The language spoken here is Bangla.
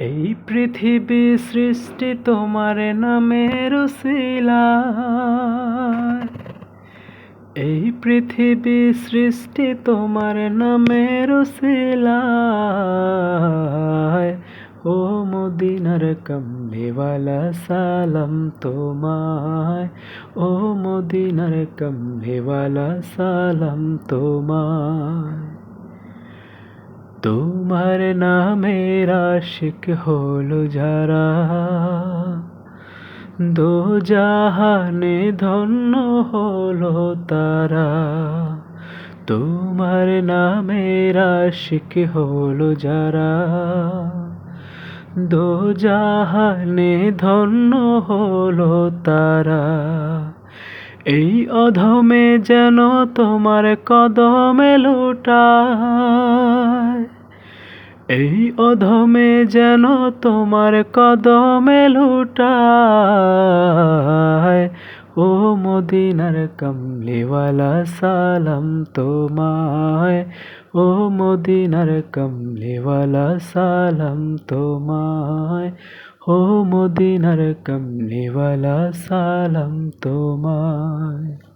এই পৃথিবী সৃষ্টি তোমার নামের এই পৃথিবী সৃষ্টি তোমার নামের ও মদিনার কমলিওয়ালা, সালাম তোমায়। ও মদিনার কমলিওয়ালা, সালাম তোমায়। তোমার নামের আশিক হলো যারা। দো জাহানে ধন্য হলো তারা। তোমার নামের আশিক হলো যারা। দো জাহানে ধন্য হলো তারা। এই অধমে যেন তোমার কদমে লুটায় এই অধমে যেন তোমার কদমে লুটায়। ও মদিনার কমলিওয়ালা, সালাম তোমায়। ও মদিনার কমলিওয়ালা, সালাম তোমায়। ও মদিনার কমলিওয়ালা, সালাম তোমায়।